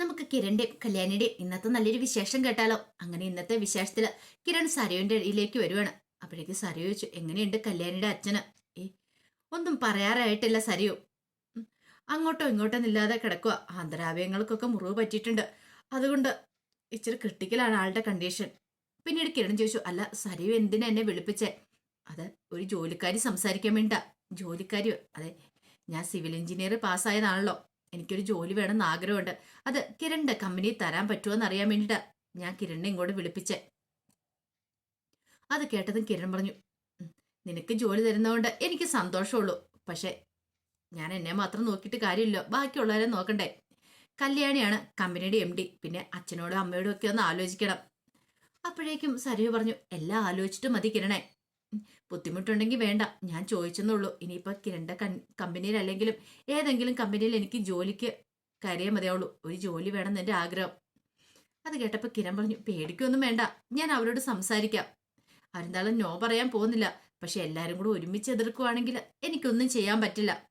നമുക്ക് കിരണിന്റെയും കല്യാണിയുടെയും ഇന്നത്തെ നല്ലൊരു വിശേഷം കേട്ടാലോ? അങ്ങനെ ഇന്നത്തെ വിശേഷത്തിൽ കിരൺ സരയുവിന്റെ ഇടയിലേക്ക് വരുവാണ്. അപ്പോഴേക്ക് സരയു ചോദിച്ചു എങ്ങനെയുണ്ട് കല്യാണിയുടെ അച്ഛന്? ഏ ഒന്നും പറയാറായിട്ടില്ല സരയു. അങ്ങോട്ടോ ഇങ്ങോട്ടോ ഇല്ലാതെ കിടക്കുക ആന്തരാവയങ്ങൾക്കൊക്കെ മുറിവ് പറ്റിയിട്ടുണ്ട്. അതുകൊണ്ട് ഇച്ചിരി ക്രിട്ടിക്കലാണ് ആളുടെ കണ്ടീഷൻ. പിന്നീട് കിരൺ ചോദിച്ചു അല്ല സരയു എന്തിനാ എന്നെ വിളിപ്പിച്ചേ? അത് ഒരു ജോലിക്കാരി സംസാരിക്കാൻ വേണ്ട ജോലിക്കാരി അതെ ഞാൻ സിവിൽ എഞ്ചിനീയർ പാസ്സായതാണല്ലോ. എനിക്കൊരു ജോലി വേണമെന്ന് ആഗ്രഹമുണ്ട്. അത് കിരണിന്റെ കമ്പനി തരാൻ പറ്റുമോ എന്ന് അറിയാൻ വേണ്ടിട്ടാ ഞാൻ കിരണിനെ ഇങ്ങോട്ട് വിളിപ്പിച്ചേ. അത് കേട്ടതും കിരൺ പറഞ്ഞു നിനക്ക് ജോലി തരുന്നതുകൊണ്ട് എനിക്ക് സന്തോഷമുള്ളൂ. പക്ഷേ ഞാൻ എന്നെ മാത്രം നോക്കിയിട്ട് കാര്യമില്ല. ബാക്കിയുള്ളവരെ നോക്കണ്ടേ? കല്യാണിയാണ് കമ്പനിയുടെ എം ഡി പിന്നെ അച്ഛനോടും അമ്മയോടും ഒക്കെ ഒന്ന് ആലോചിക്കണം. അപ്പോഴേക്കും സരയു പറഞ്ഞു എല്ലാം ആലോചിച്ചിട്ട് മതി കിരണേ. ബുദ്ധിമുട്ടുണ്ടെങ്കിൽ വേണ്ട. ഞാൻ ചോദിച്ചെന്നുള്ളൂ ഇനിയിപ്പോൾ കിരണ്ട കമ്പനിയിൽ അല്ലെങ്കിലും ഏതെങ്കിലും കമ്പനിയിൽ എനിക്ക് ജോലിക്ക് കരയേ മതിയാവുള്ളൂ. ഒരു ജോലി വേണം എന്റെ ആഗ്രഹം. അത് കേട്ടപ്പോൾ കിരൺ പറഞ്ഞു പേടിക്കൊന്നും വേണ്ട. ഞാൻ അവരോട് സംസാരിക്കാം. അവരെന്താളും നോ പറയാൻ പോകുന്നില്ല. പക്ഷെ എല്ലാവരും കൂടെ ഒരുമിച്ച് എതിർക്കുവാണെങ്കിൽ എനിക്കൊന്നും ചെയ്യാൻ പറ്റില്ല.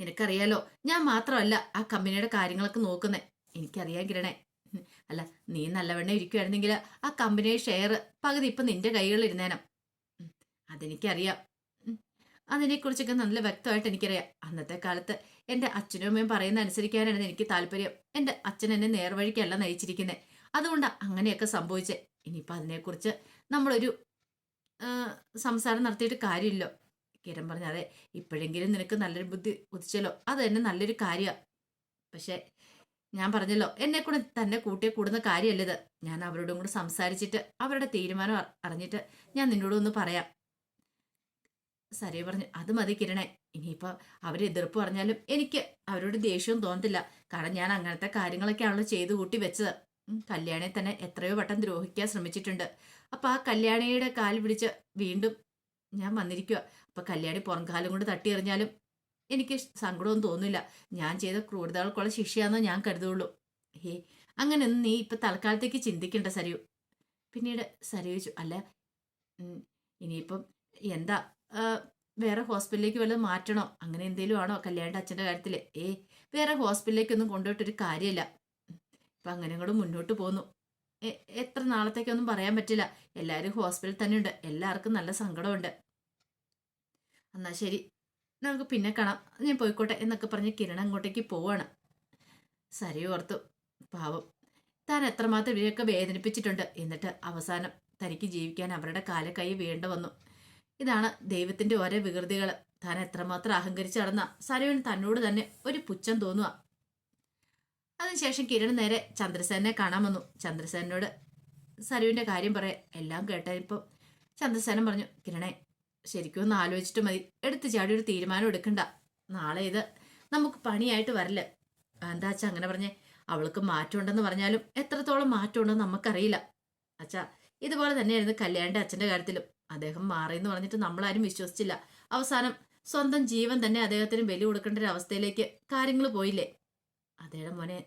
നിനക്കറിയാലോ ഞാൻ മാത്രമല്ല ആ കമ്പനിയുടെ കാര്യങ്ങളൊക്കെ നോക്കുന്നേ. എനിക്കറിയാൻ കിരണേ. അല്ല നീ നല്ലവണ്ണം ഇരിക്കുവായിരുന്നെങ്കിൽ ആ കമ്പനിയുടെ ഷെയർ പകുതി ഇപ്പം നിന്റെ ഉം, അതെനിക്കറിയാം. അതിനെക്കുറിച്ചൊക്കെ നല്ല വ്യക്തമായിട്ട് എനിക്കറിയാം. അന്നത്തെ കാലത്ത് എന്റെ അച്ഛനും അമ്മയും പറയുന്ന അനുസരിക്കാനാണ് എനിക്ക് താല്പര്യം. എന്റെ അച്ഛൻ എന്നെ നേർവഴിക്കല്ല നയിച്ചിരിക്കുന്നത് അതുകൊണ്ട് അങ്ങനെയൊക്കെ സംഭവിച്ചേ. ഇനിയിപ്പോൾ അതിനെക്കുറിച്ച് നമ്മളൊരു സംസാരം നടത്തിയിട്ട് കാര്യമില്ലോ. കിരൺ പറഞ്ഞു അതെ ഇപ്പോഴെങ്കിലും നിനക്ക് നല്ലൊരു ബുദ്ധി ഉദിച്ചല്ലോ. അത് തന്നെ നല്ലൊരു കാര്യമാണ് പക്ഷേ ഞാൻ പറഞ്ഞല്ലോ എന്നെ കൂടെ തന്നെ കൂട്ടിയെ കൂടുന്ന കാര്യമല്ലത് ഞാൻ അവരോടും കൂടെ സംസാരിച്ചിട്ട് അവരുടെ തീരുമാനം അറിഞ്ഞിട്ട് ഞാൻ നിന്നോട് ഒന്ന് പറയാം. സരേ പറഞ്ഞു അത് മതി കിരണേ ഇനിയിപ്പോൾ അവർ എതിർപ്പ് പറഞ്ഞാലും എനിക്ക് അവരോട് ദേഷ്യവും തോന്നത്തില്ല. കാരണം ഞാൻ അങ്ങനത്തെ കാര്യങ്ങളൊക്കെയാണല്ലോ ചെയ്തു കൂട്ടി വെച്ചത്. കല്യാണിയെ തന്നെ എത്രയോ വട്ടം ദ്രോഹിക്കാൻ ശ്രമിച്ചിട്ടുണ്ട്. അപ്പൊ ആ കല്യാണിയുടെ കാൽ പിടിച്ച് വീണ്ടും ഞാൻ വന്നിരിക്കുക അപ്പൊ കല്യാണി പുറംകാലം കൊണ്ട് തട്ടി എറിഞ്ഞാലും എനിക്ക് സങ്കടവും തോന്നില്ല ഞാൻ ചെയ്ത ക്രൂരതകൾക്കുള്ള ശിക്ഷയാണെന്ന് ഞാൻ കരുതുള്ളൂ ഹേ അങ്ങനെ നീ ഇപ്പൊ തൽക്കാലത്തേക്ക് ചിന്തിക്കണ്ട സരയു. പിന്നീട് സരയു അല്ല ഇനിയിപ്പം എന്താ? വേറെ ഹോസ്പിറ്റലിലേക്ക് വല്ലതും മാറ്റണോ? അങ്ങനെ എന്തെങ്കിലും ആണോ കല്യാണ്ട അച്ഛന്റെ കാര്യത്തിൽ ഏ വേറെ ഹോസ്പിറ്റലിലേക്കൊന്നും കൊണ്ടുപോയിട്ടൊരു കാര്യമില്ല. ഇപ്പം അങ്ങനെ കൂടെ മുന്നോട്ട് പോന്നു. എത്ര നാളത്തേക്കൊന്നും പറയാൻ പറ്റില്ല. എല്ലാവരും ഹോസ്പിറ്റലിൽ തന്നെയുണ്ട്. എല്ലാവർക്കും നല്ല സങ്കടമുണ്ട്. എന്നാൽ ശരി. നമുക്ക് പിന്നെ കാണാം. ഞാൻ പോയിക്കോട്ടെ എന്നൊക്കെ പറഞ്ഞ് കിരൺ അങ്ങോട്ടേക്ക് പോവാണ്. സരി ഓർത്തു. പാവം. താൻ എത്രമാത്രം ഇവരെയൊക്കെ വേദനിപ്പിച്ചിട്ടുണ്ട്. എന്നിട്ട് അവസാനം തനിക്ക് ജീവിക്കാൻ അവരുടെ കാലക്കൈ വീണ്ടു വന്നു. ഇതാണ് ദൈവത്തിന്റെ ഓരോ വികൃതികൾ താൻ എത്രമാത്രം അഹങ്കരിച്ച് നടന്ന സരവൻ തന്നോട് തന്നെ ഒരു പുച്ഛം തോന്നുക. അതിനുശേഷം കിരൺ നേരെ ചന്ദ്രസേനെ കാണാൻ വന്നു. ചന്ദ്രസേനോട് സരുവിന്റെ കാര്യം പറയാം എല്ലാം കേട്ടപ്പോൾ ചന്ദ്രസേനൻ പറഞ്ഞു കിരണേ ശരിക്കും ഒന്ന് ആലോചിച്ചിട്ട് മതി. എടുത്തു ചാടി ഒരു തീരുമാനം എടുക്കണ്ട. നാളെ ഇത് നമുക്ക് പണിയായിട്ട് വരില്ല. എന്താ അച്ഛാ അങ്ങനെ പറഞ്ഞേ? അവൾക്ക് മാറ്റമുണ്ടെന്ന് പറഞ്ഞാലും എത്രത്തോളം മാറ്റമുണ്ടെന്ന് നമുക്കറിയില്ല. അച്ഛാ ഇതുപോലെ തന്നെയായിരുന്നു കല്യാണിന്റെ അച്ഛന്റെ കാര്യത്തിലും. അദ്ദേഹം മാറിയെന്ന് പറഞ്ഞിട്ട് നമ്മളാരും വിശ്വസിച്ചില്ല. അവസാനം സ്വന്തം ജീവൻ തന്നെ അദ്ദേഹത്തിന് ബലി കൊടുക്കേണ്ട ഒരു അവസ്ഥയിലേക്ക് കാര്യങ്ങൾ പോയില്ലേ? അതേടെ മോനെ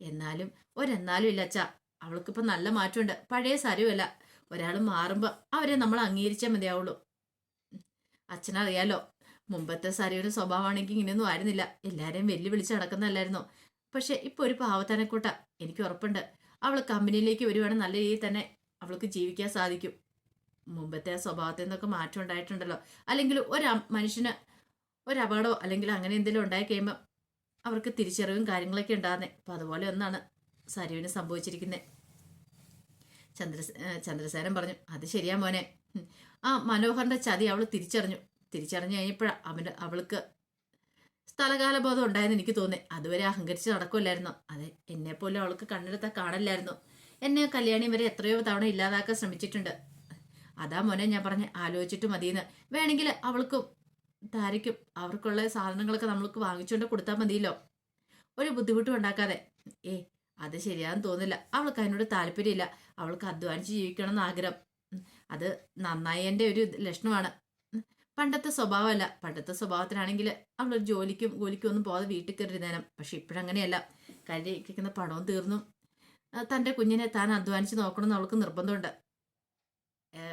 എന്നാലും ഒരെന്നാലും ഇല്ല അച്ഛാ. അവൾക്കിപ്പോ നല്ല മാറ്റമുണ്ട്. പഴയ സാരവുമല്ല ഒരാൾ മാറുമ്പോൾ അവരെ നമ്മൾ അംഗീകരിച്ചാൽ മതിയാവുള്ളൂ. അച്ഛനറിയാലോ മുമ്പത്തെ സരയുടെ സ്വഭാവമാണെങ്കിൽ ഇങ്ങനെയൊന്നും ആയിരുന്നില്ല. എല്ലാവരെയും വെല്ലുവിളിച്ച് നടക്കുന്നതല്ലായിരുന്നോ? പക്ഷെ ഇപ്പോൾ ഒരു പാവത്തനക്കൂട്ട എനിക്ക് ഉറപ്പുണ്ട്. അവൾ കമ്പനിയിലേക്ക് വരുവാണെങ്കിൽ നല്ല രീതിയിൽ തന്നെ അവൾക്ക് ജീവിക്കാൻ സാധിക്കും. മുമ്പത്തെ സ്വഭാവത്തിൽ നിന്നൊക്കെ മാറ്റം ഉണ്ടായിട്ടുണ്ടല്ലോ. അല്ലെങ്കിൽ ഒരു മനുഷ്യന് ഒരപകടമോ അല്ലെങ്കിൽ അങ്ങനെ എന്തെങ്കിലും ഉണ്ടായി കഴിയുമ്പോൾ അവർക്ക് തിരിച്ചറിവും കാര്യങ്ങളൊക്കെ ഉണ്ടാകുന്നത് അപ്പോൾ അതുപോലെ ഒന്നാണ് സരുവിന് സംഭവിച്ചിരിക്കുന്നത് ചന്ദ്ര ചന്ദ്രസേനൻ പറഞ്ഞു അത് ശരിയാ മോനെ. ആ മനോഹറിന്റെ ചതി അവൾ തിരിച്ചറിഞ്ഞു. തിരിച്ചറിഞ്ഞു കഴിഞ്ഞപ്പോഴാണ് അവന് അവൾക്ക് സ്ഥലകാലബോധം ഉണ്ടായെന്ന് എനിക്ക് തോന്നി. അതുവരെ അഹങ്കരിച്ച് നടക്കുമല്ലായിരുന്നു അതെ എന്നെ പോലും അവൾക്ക് കണ്ണെടുത്ത കാണില്ലായിരുന്നു. എന്നെ കല്യാണി വരെ എത്രയോ തവണ ഇല്ലാതാക്കാൻ ശ്രമിച്ചിട്ടുണ്ട്. അതാ മോനെ ഞാൻ പറഞ്ഞ് ആലോചിച്ചിട്ട് മതിയെന്ന്. വേണമെങ്കിൽ അവൾക്കും താരയ്ക്കും അവർക്കുള്ള സാധനങ്ങളൊക്കെ നമ്മൾക്ക് വാങ്ങിച്ചുകൊണ്ട് കൊടുത്താൽ മതിയല്ലോ. ഒരു ബുദ്ധിമുട്ടും ഉണ്ടാക്കാതെ. ഏ അത് ശരിയാന്ന് തോന്നില്ല അവൾക്ക് അതിനോട് താല്പര്യമില്ല. അവൾക്ക് അധ്വാനിച്ച് ജീവിക്കണം എന്ന് ആഗ്രഹം. അത് നന്നായതിന്റെ ഒരു ലക്ഷണമാണ്. പണ്ടത്തെ സ്വഭാവമല്ല. പണ്ടത്തെ സ്വഭാവത്തിനാണെങ്കിൽ അവൾ ജോലിക്കും കൂലിക്കും ഒന്നും പോകാതെ വീട്ടിൽ കയറിയിരുന്നേനം. പക്ഷെ ഇപ്പോഴങ്ങനെയല്ല കരുതിക്കുന്ന പണവും തീർന്നു. തന്റെ കുഞ്ഞിനെ താൻ അധ്വാനിച്ച് നോക്കണമെന്ന് അവൾക്ക് നിർബന്ധമുണ്ട്.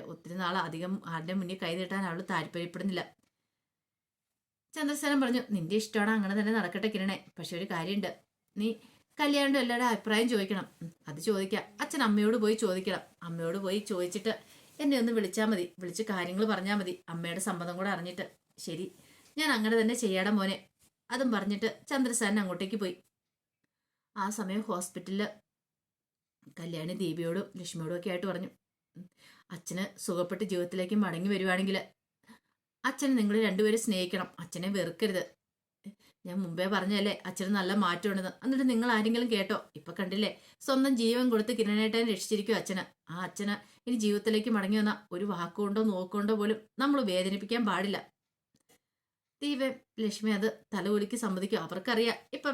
ഒത്തിരി നാൾ അധികം ആരുടെ മുന്നിൽ കൈ നീട്ടാൻ അവൾ താല്പര്യപ്പെടുന്നില്ല. ചന്ദ്രസേനൻ പറഞ്ഞു നിന്റെ ഇഷ്ടമാണ്. അങ്ങനെ തന്നെ നടക്കട്ടെ കിരണേ. പക്ഷെ ഒരു കാര്യമുണ്ട്. നീ കല്യാണിന്റെ എല്ലാവരുടെ അഭിപ്രായം ചോദിക്കണം. അത് ചോദിക്കാം. അച്ഛൻ അമ്മയോട് പോയി ചോദിക്കണം. അമ്മയോട് പോയി ചോദിച്ചിട്ട് എന്നെ ഒന്ന് വിളിച്ചാൽ മതി. വിളിച്ച് കാര്യങ്ങൾ പറഞ്ഞാൽ മതി. അമ്മയുടെ സമ്മതം കൂടെ അറിഞ്ഞിട്ട്. ശരി. ഞാൻ അങ്ങനെ തന്നെ ചെയ്യാടാ മോനെ. അതും പറഞ്ഞിട്ട് ചന്ദ്രസാരൻ അങ്ങോട്ടേക്ക് പോയി. ആ സമയം ഹോസ്പിറ്റലിൽ കല്യാണി ദീപയോടും ലക്ഷ്മിയോടും ഒക്കെ ആയിട്ട് പറഞ്ഞു. അച്ഛന് സുഖപ്പെട്ട് ജീവിതത്തിലേക്ക് മടങ്ങി വരുവാണെങ്കിൽ അച്ഛനെ നിങ്ങൾ രണ്ടുപേരും സ്നേഹിക്കണം. അച്ഛനെ വെറുക്കരുത്. ഞാൻ മുമ്പേ പറഞ്ഞല്ലേ അച്ഛന് നല്ല മാറ്റമുണ്ടെന്ന് എന്നിട്ട് നിങ്ങൾ ആരെങ്കിലും കേട്ടോ? ഇപ്പൊ കണ്ടില്ലേ സ്വന്തം ജീവൻ കൊടുത്ത് കിരണേട്ടനെ രക്ഷിച്ചിരിക്കും അച്ഛന്. ആ അച്ഛന് ഇനി ജീവിതത്തിലേക്ക് മടങ്ങി വന്ന ഒരു വാക്കുകൊണ്ടോ നോക്കുകൊണ്ടോ പോലും നമ്മൾ വേദനിപ്പിക്കാൻ പാടില്ല. ദീപ ലക്ഷ്മി അത് തലകുലിക്ക് സമ്മതിക്കും. അവർക്കറിയാം ഇപ്പൊ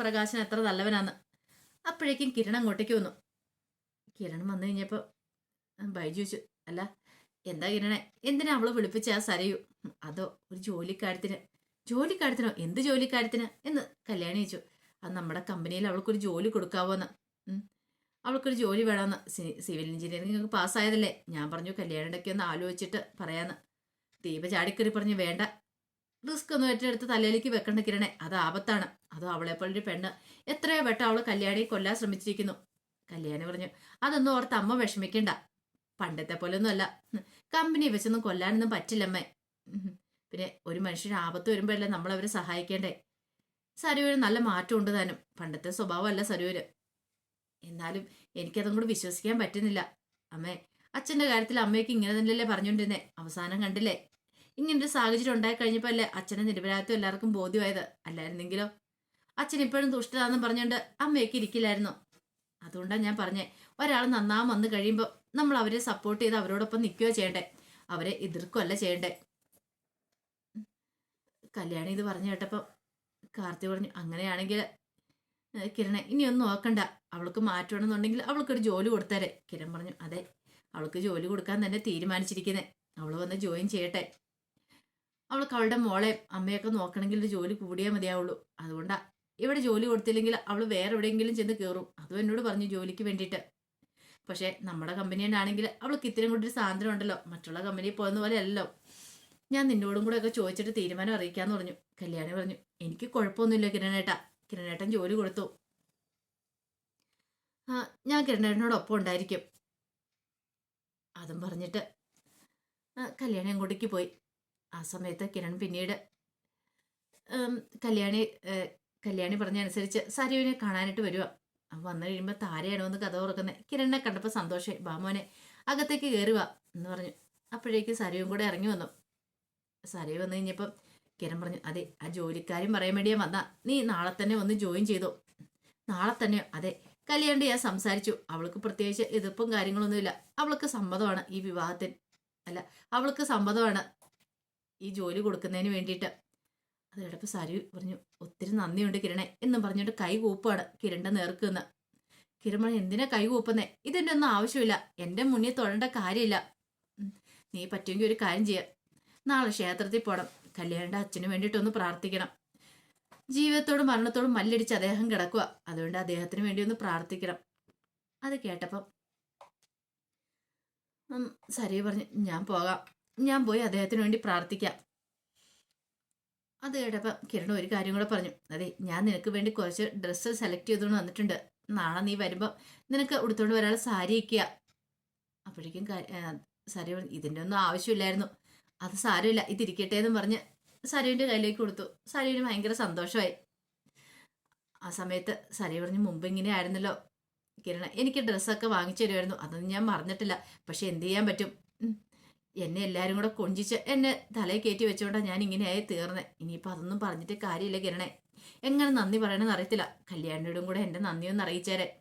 പ്രകാശൻ എത്ര നല്ലവനാന്ന്. അപ്പോഴേക്കും കിരൺ അങ്ങോട്ടേക്ക് വന്നു. കിരൺ വന്നു കഴിഞ്ഞപ്പോ ഉം, ബൈജു അല്ല എന്താ കിരണേ എന്തിനാ അവൾ വിളിപ്പിച്ച ആ സരയു? അതോ ഒരു ജോലിക്കാര്യത്തിന്? ജോലിക്കാര്യത്തിനോ? എന്ത് ജോലിക്കാര്യത്തിന്? എന്ന് കല്യാണി ചോദിച്ചു. അത് നമ്മുടെ കമ്പനിയിൽ അവൾക്കൊരു ജോലി കൊടുക്കാവോന്ന്. അവൾക്കൊരു ജോലി വേണമെന്ന് സിവിൽ എഞ്ചിനീയറിംഗ് പാസ്സായതല്ലേ? ഞാൻ പറഞ്ഞു കല്യാണിടയ്ക്ക് ഒന്ന് ആലോചിച്ചിട്ട് പറയാന്ന്. ദീപ ചാടിക്കറി പറഞ്ഞു വേണ്ട. റിസ്ക് ഒന്നും ഏറ്റെടുത്ത് തലയിലേക്ക് വെക്കണ്ട കിരണേ. അത് ആപത്താണ്. അതോ അവളെ പോലൊരു പെണ്ണ്. എത്രയോ വട്ടം അവൾ കല്യാണിയെ കൊല്ലാൻ ശ്രമിച്ചിരിക്കുന്നു. കല്യാണി പറഞ്ഞു അതൊന്നും ഓർത്ത് അമ്മ വിഷമിക്കണ്ട. പണ്ടത്തെ പോലൊന്നും അല്ല. കമ്പനി വെച്ചൊന്നും കൊല്ലാനൊന്നും പറ്റില്ലമ്മേ. പിന്നെ ഒരു മനുഷ്യൻ ആപത്ത് വരുമ്പോഴല്ലേ നമ്മൾ അവരെ സഹായിക്കേണ്ടേ? സരൂര് നല്ല മാറ്റം ഉണ്ട് താനും. പണ്ടത്തെ സ്വഭാവമല്ല സരൂര് എന്നാലും എനിക്കതും കൂടി വിശ്വസിക്കാൻ പറ്റുന്നില്ല. അമ്മേ അച്ഛന്റെ കാര്യത്തിൽ അമ്മയ്ക്ക് ഇങ്ങനെ തന്നെയല്ലേ പറഞ്ഞുകൊണ്ടിരുന്നേ? അവസാനം കണ്ടില്ലേ? ഇങ്ങനൊരു സാഹചര്യം ഉണ്ടായി കഴിഞ്ഞപ്പോൾ അല്ലേ അച്ഛനെ നിരപരാധിത്വം എല്ലാവർക്കും ബോധ്യമായത്. അല്ലായിരുന്നെങ്കിലോ അച്ഛൻ ഇപ്പോഴും ദുഷ്ടതാന്നും പറഞ്ഞുകൊണ്ട് അമ്മയൊക്കെ ഇരിക്കില്ലായിരുന്നു. അതുകൊണ്ടാണ് ഞാൻ പറഞ്ഞേ ഒരാൾ നന്നാവാൻ വന്നു കഴിയുമ്പോൾ നമ്മൾ അവരെ സപ്പോർട്ട് ചെയ്ത് അവരോടൊപ്പം നിൽക്കുകയോ ചെയ്യണ്ടേ? അവരെ എതിർക്കുകയല്ല ചെയ്യണ്ടേ? കല്യാണി ഇത് പറഞ്ഞു കേട്ടപ്പോൾ കാർത്തി പറഞ്ഞു അങ്ങനെയാണെങ്കിൽ കിരണ ഇനിയൊന്നും നോക്കണ്ട. അവൾക്ക് മാറ്റണമെന്നുണ്ടെങ്കിൽ അവൾക്കൊരു ജോലി കൊടുത്തേരെ. കിരൺ പറഞ്ഞു അതെ അവൾക്ക് ജോലി കൊടുക്കാൻ തന്നെ തീരുമാനിച്ചിരിക്കുന്നേ. അവൾ വന്ന് ജോയിൻ ചെയ്യട്ടെ. അവൾക്ക് അവളുടെ മോളെ അമ്മയൊക്കെ നോക്കണമെങ്കിൽ ഒരു ജോലി കൂടിയേ മതിയാവുള്ളൂ. അതുകൊണ്ടാ ഇവിടെ ജോലി കൊടുത്തില്ലെങ്കിൽ അവൾ വേറെ എവിടെയെങ്കിലും ചെന്ന് കയറും. അതും എന്നോട് പറഞ്ഞു ജോലിക്ക് വേണ്ടിയിട്ട്. പക്ഷേ നമ്മുടെ കമ്പനി ആണെങ്കിൽ അവൾക്ക് ഇത്രയും കൂടി ഒരു സ്വാതന്ത്ര്യം ഉണ്ടല്ലോ. മറ്റുള്ള കമ്പനിയിൽ പോകുന്ന പോലെ അല്ലല്ലോ. ഞാൻ നിന്നോടും കൂടെ ഒക്കെ ചോദിച്ചിട്ട് തീരുമാനം അറിയിക്കാന്ന് പറഞ്ഞു. കല്യാണി പറഞ്ഞു എനിക്ക് കുഴപ്പമൊന്നുമില്ല കിരണേട്ടാ. കിരണേട്ടൻ ജോലി കൊടുത്തു. ആ ഞാൻ കിരണേട്ടനോടൊപ്പം ഉണ്ടായിരിക്കും. അതും പറഞ്ഞിട്ട് കല്യാണി അങ്ങോട്ടേക്ക് പോയി. ആ സമയത്ത് കിരൺ പിന്നീട് കല്യാണി കല്യാണി പറഞ്ഞ അനുസരിച്ച് സരുവിനെ കാണാനായിട്ട് വരിക വന്നു കഴിയുമ്പോൾ താരയാണോ എന്ന് കഥ തുറക്കുന്നത് കിരണിനെ കണ്ടപ്പോൾ സന്തോഷമായി ബാമോനെ അകത്തേക്ക് കയറുക എന്ന് പറഞ്ഞു. അപ്പോഴേക്ക് സരുവും കൂടെ ഇറങ്ങി വന്നു. സരയു വന്നു കഴിഞ്ഞപ്പം കിരൺ പറഞ്ഞു അതെ ആ ജോലിക്കാരും പറയാൻ വേണ്ടിയാ വന്നാ. നീ നാളെ തന്നെ വന്ന് ജോയിൻ ചെയ്തു. നാളെ തന്നെ അതെ. കല്യാണ്ട് ഞാൻ സംസാരിച്ചു. അവൾക്ക് പ്രത്യേകിച്ച് എതിർപ്പും കാര്യങ്ങളൊന്നുമില്ല. അവൾക്ക് സമ്മതമാണ് ഈ വിവാഹത്തിന്. അല്ല അവൾക്ക് സമ്മതമാണ് ഈ ജോലി കൊടുക്കുന്നതിന് വേണ്ടിയിട്ട്. അത് കേട്ടപ്പോൾ സരു പറഞ്ഞു ഒത്തിരി നന്ദിയുണ്ട് കിരണെ എന്നും പറഞ്ഞിട്ട് കൈ കൂപ്പാണ് കിരണ്ടെ നേർക്കുന്ന കിരൺ പറഞ്ഞു എന്തിനാ കൈ കൂപ്പുന്നേ? ഇതിന്റെ ഒന്നും ആവശ്യമില്ല. എന്റെ മുന്നിൽ തൊഴേണ്ട കാര്യമില്ല. നീ പറ്റുമെങ്കിൽ ഒരു കാര്യം ചെയ്യാം. നാളെ ക്ഷേത്രത്തിൽ പോകണം കല്യാണിന്റെ അച്ഛന് വേണ്ടിയിട്ടൊന്ന് പ്രാർത്ഥിക്കണം. ജീവിതത്തോടും മരണത്തോടും മല്ലടിച്ച് അദ്ദേഹം കിടക്കുക. അതുകൊണ്ട് അദ്ദേഹത്തിന് വേണ്ടി ഒന്ന് പ്രാർത്ഥിക്കണം. അത് കേട്ടപ്പം സരി പറഞ്ഞു ഞാൻ പോകാം. ഞാൻ പോയി അദ്ദേഹത്തിന് വേണ്ടി പ്രാർത്ഥിക്കാം. അത് കേട്ടപ്പം കിരൺ ഒരു കാര്യം കൂടെ പറഞ്ഞു. അതെ ഞാൻ നിനക്ക് വേണ്ടി കുറച്ച് ഡ്രസ്സ് സെലക്ട് ചെയ്തുകൊണ്ട് വന്നിട്ടുണ്ട്. നാളെ നീ വരുമ്പോൾ നിനക്ക് ഉടുത്തോണ്ട് വരാനുള്ള സാരി ഒക്കെയാ അപ്പോഴേക്കും സരി പറഞ്ഞു ഇതിന്റെ ഒന്നും ആവശ്യമില്ലായിരുന്നു. അത് സാരമില്ല ഇതിരിക്കട്ടെ എന്ന് പറഞ്ഞ് സരുവിന്റെ കയ്യിലേക്ക് കൊടുത്തു. സരുവിന് ഭയങ്കര സന്തോഷമായി. ആ സമയത്ത് സരി പറഞ്ഞ് മുമ്പ് ഇങ്ങനെ ആയിരുന്നല്ലോ കിരണ എനിക്ക് ഡ്രസ്സൊക്കെ വാങ്ങിച്ചു തരുമായിരുന്നു. അതൊന്നും ഞാൻ മറന്നിട്ടില്ല. പക്ഷെ എന്ത് ചെയ്യാൻ പറ്റും? എന്നെ എല്ലാവരും കൂടെ കൊഞ്ചിച്ച് എന്നെ തലയിൽ കയറ്റി വെച്ചുകൊണ്ടാണ് ഞാൻ ഇങ്ങനെയായി തീർന്നെ. ഇനിയിപ്പോൾ അതൊന്നും പറഞ്ഞിട്ട് കാര്യമില്ല കിരണേ. എങ്ങനെ നന്ദി പറയണമെന്ന് അറിയത്തില്ല. കല്യാണിയോടും കൂടെ എന്റെ നന്ദിയൊന്നും അറിയിച്ചേരെ.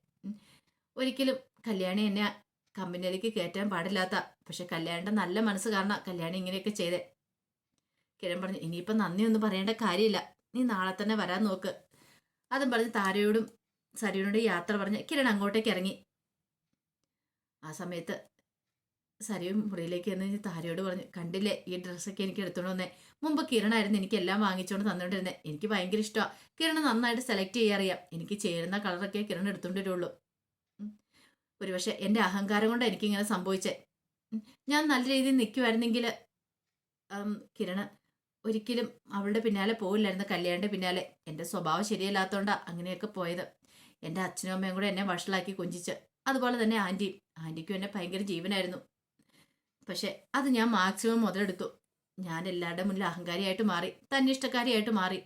ഒരിക്കലും കല്യാണി എന്നെ കമ്പനിയിലേക്ക് കയറ്റാൻ പാടില്ലാത്ത. പക്ഷെ കല്യാണിന്റെ നല്ല മനസ്സ് കാരണം കല്യാണി ഇങ്ങനെയൊക്കെ ചെയ്തേ. കിരൺ പറഞ്ഞു ഇനിയിപ്പം നന്ദിയൊന്നും പറയേണ്ട കാര്യമില്ല. നീ നാളെ തന്നെ വരാൻ നോക്ക്. അതും പറഞ്ഞ് താരയോടും സരിയോടും യാത്ര പറഞ്ഞ് കിരൺ അങ്ങോട്ടേക്ക് ഇറങ്ങി. ആ സമയത്ത് സരിയും മുറിയിലേക്ക് കഴിഞ്ഞ് താരയോട് പറഞ്ഞു കണ്ടില്ലേ ഈ ഡ്രസ്സൊക്കെ എനിക്ക് എടുത്തോണ്ട് വന്നേ. മുമ്പ് കിരണായിരുന്നു എനിക്ക് എല്ലാം വാങ്ങിച്ചുകൊണ്ട് തന്നോണ്ടിരുന്നേ. എനിക്ക് ഭയങ്കര ഇഷ്ടമാണ് കിരണ് നന്നായിട്ട് സെലക്ട് ചെയ്യാറിയാം. എനിക്ക് ചേരുന്ന കളറൊക്കെ കിരൺ എടുത്തോണ്ട് വരുള്ളൂ ഉം. ഒരുപക്ഷെ എന്റെ അഹങ്കാരം കൊണ്ട് എനിക്കിങ്ങനെ സംഭവിച്ചത് ഞാൻ നല്ല രീതിയിൽ നിൽക്കുമായിരുന്നെങ്കിൽ കിരണ് ഒരിക്കലും അവളുടെ പിന്നാലെ പോവില്ലായിരുന്നു കല്യാണിന്റെ പിന്നാലെ. എന്റെ സ്വഭാവം ശരിയല്ലാത്തതുകൊണ്ടാണ് അങ്ങനെയൊക്കെ പോയത്. എന്റെ അച്ഛനും അമ്മയും കൂടെ എന്നെ വഷളാക്കി കൊഞ്ചിച്ച്. അതുപോലെ തന്നെ ആന്റിയും ആന്റിക്കും എന്നെ ഭയങ്കര ജീവനായിരുന്നു. പക്ഷെ അത് ഞാൻ മാക്സിമം മുതലെടുത്തു. ഞാൻ എല്ലാവരുടെ മുന്നിൽ അഹങ്കാരിയായിട്ട് മാറി തന്നിഷ്ടക്കാരിയായിട്ട് മാറി.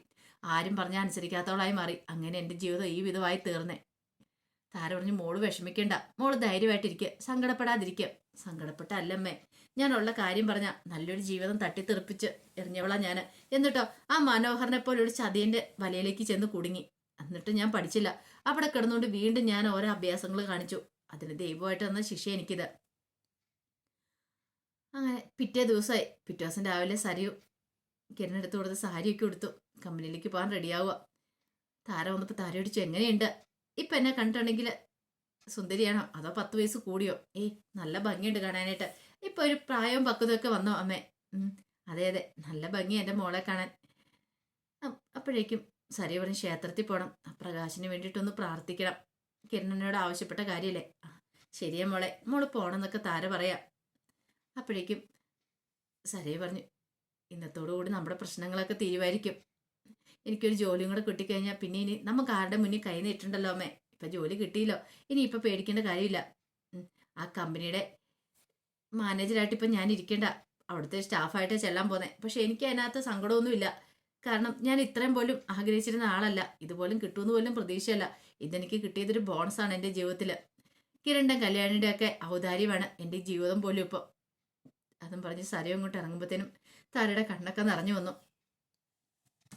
ആരും പറഞ്ഞാൽ അനുസരിക്കാത്തവളായി മാറി. അങ്ങനെ എന്റെ ജീവിതം ഈ വിധമായി തീർന്നേ. താര പറഞ്ഞു മോൾ വിഷമിക്കണ്ട. മോൾ ധൈര്യമായിട്ടിരിക്കുക സങ്കടപ്പെടാതിരിക്കുക സങ്കടപ്പെട്ട അല്ലമ്മേ ഞാനുള്ള കാര്യം പറഞ്ഞ നല്ലൊരു ജീവിതം തട്ടിത്തെറിപ്പിച്ച് എറിഞ്ഞവളാ ഞാൻ എന്നിട്ടോ ആ മനോഹരനെ പോലെ ഒരു ചതിയന്റെ വലയിലേക്ക് ചെന്ന് കുടുങ്ങി. എന്നിട്ട് ഞാൻ പഠിച്ചില്ല. അവിടെ കിടന്നുകൊണ്ട് വീണ്ടും ഞാൻ ഓരോ അഭ്യാസങ്ങൾ കാണിച്ചു. അതിന് ദൈവമായിട്ട് തന്ന ശിക്ഷ എനിക്കിത്. അങ്ങനെ പിറ്റേ ദിവസമായി പിറ്റേ ദിവസം രാവിലെ സരിയു കിരണെടുത്ത് കൊടുത്ത് സാരിയൊക്കെ കൊടുത്തു കമ്പനിയിലേക്ക് പോകാൻ റെഡിയാവുക. താര വന്നപ്പോൾ താര അടിച്ചു എങ്ങനെയുണ്ട്? ഇപ്പം എന്നെ കണ്ടിട്ടുണ്ടെങ്കിൽ സുന്ദരിയാണോ? അതോ പത്ത് വയസ്സ് കൂടിയോ? ഏയ് നല്ല ഭംഗിയുണ്ട് കാണാനായിട്ട്. ഇപ്പൊ ഒരു പ്രായവും പക്വതയൊക്കെ വന്നോ അമ്മേ? അതെ അതെ. നല്ല ഭംഗി എന്റെ മോളെ കാണാൻ. അപ്പോഴേക്കും സരി പറഞ്ഞ് ക്ഷേത്രത്തിൽ പോകണം പ്രകാശിന് വേണ്ടിയിട്ടൊന്ന് പ്രാർത്ഥിക്കണം. കിരണനോട് ആവശ്യപ്പെട്ട കാര്യമല്ലേ ശരിയാ മോളെ. മോൾ പോണം എന്നൊക്കെ താര പറയാം. അപ്പോഴേക്കും സരയ പറഞ്ഞു ഇന്നത്തോടു കൂടി നമ്മുടെ പ്രശ്നങ്ങളൊക്കെ തീരുമായിരിക്കും എനിക്കൊരു ജോലിയും കൂടെ കിട്ടിക്കഴിഞ്ഞാൽ പിന്നെ ഇനി നമുക്ക് ആരുടെ മുന്നിൽ കൈ നീട്ടുണ്ടല്ലോ അമ്മേ? ഇപ്പൊ ജോലി കിട്ടിയില്ലോ. ഇനി ഇപ്പൊ പേടിക്കേണ്ട കാര്യമില്ല. ആ കമ്പനിയുടെ മാനേജറായിട്ട് ഇപ്പം ഞാൻ ഇരിക്കേണ്ട. അവിടുത്തെ സ്റ്റാഫായിട്ട് ചെല്ലാൻ പോന്നെ. പക്ഷെ എനിക്ക് അതിനകത്ത് സങ്കടമൊന്നുമില്ല. കാരണം ഞാൻ ഇത്രയും പോലും ആഗ്രഹിച്ചിരുന്ന ആളല്ല. ഇതുപോലും കിട്ടുമെന്ന് പോലും പ്രതീക്ഷയല്ല. ഇതെനിക്ക് കിട്ടിയതൊരു ബോണസാണ് എന്റെ ജീവിതത്തിൽ കിരണ്ടൻ കല്യാണിയുടെ ഒക്കെ ഔദാര്യമാണ് എന്റെ ജീവിതം പോലും ഇപ്പോൾ അതും പറഞ്ഞ് സരയും ഇങ്ങോട്ട് ഇറങ്ങുമ്പോഴത്തേനും താരയുടെ കണ്ണൊക്കെ നിറഞ്ഞു വന്നു.